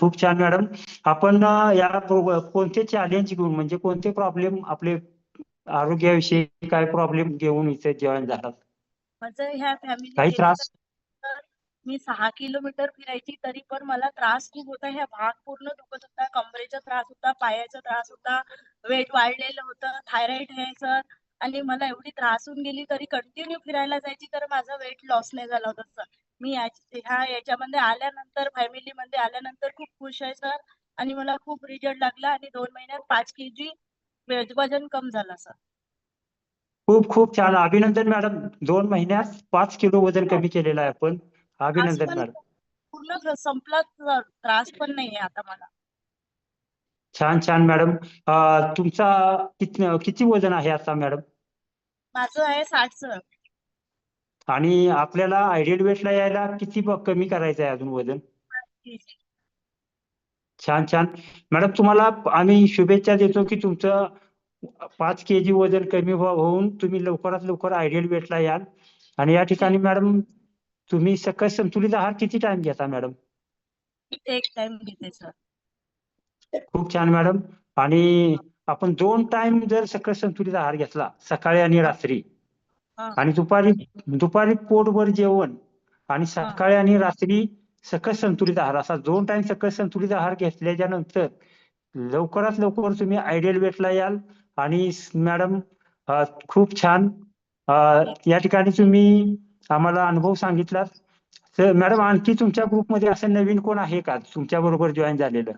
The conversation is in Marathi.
खूप छान मॅडम. आपण या कोणते चॅलेंज घेऊन म्हणजे कोणते प्रॉब्लेम आपले आरोग्याविषयी काय प्रॉब्लेम घेऊन इथे जॉईन झालात? माझं ह्या फॅमिली काही त्रास? मी सहा किलोमीटर फिरायची तरी पण मला त्रास खूप होता. ह्या भाग पूर्ण दुखत होता कमरेचा त्रास होता पायाचा त्रास होता वेट वाढलेलं होतं थायरॉइड आहे सर आणि मला एवढी त्रास होऊन गेली तरी कंटिन्यू फिरायला जायची तर माझा वेट लॉस नाही झाला होता सर मी ह्या याच्यामध्ये आल्यानंतर फॅमिलीमध्ये आल्यानंतर खूप खुश आहे सर आणि मला खूप रिझल्ट लागला आणि दोन महिन्यात पाच के जी वजन कम झाला सर खूप खूप छान. अभिनंदन मॅडम दोन महिन्यात पाच किलो वजन कमी केलेलं आहे आपण. अभिनंदन मॅडम पूर्ण संपला सर त्रास पण नाहीये आता मला. छान छान मॅडम तुमचा किती किती वजन आहे आता मॅडम माझं आहे साठ सर आणि आपल्याला आयडियल वेटला यायला किती कमी करायचं आहे अजून वजन? छान छान. मॅडम तुम्हाला आम्ही शुभेच्छा देतो की तुमचं पाच के जी वजन कमी होऊन तुम्ही लवकरात लवकर आयडियल वेटला याल. आणि या ठिकाणी मॅडम तुम्ही सकस संतुलित आहार किती टाइम घेता मॅडम? एक टाइम घेते सर खूप छान मॅडम. आणि आपण दोन टाइम जर सकस संतुलित आहार घेतला सकाळी आणि रात्री. आणि दुपारी दुपारी पोटभर जेवण आणि सकाळी आणि रात्री सकस संतुलित आहार. असा दोन टाइम सकस संतुलित आहार घेतल्याच्या नंतर लवकरात लवकर तुम्ही आयडियल वेटला याल. आणि मॅडम खूप छान या ठिकाणी तुम्ही आम्हाला अनुभव सांगितलात. तर मॅडम आणखी तुमच्या ग्रुपमध्ये असं नवीन कोण आहे का? तुमच्या बरोबर जॉईन झालेलं?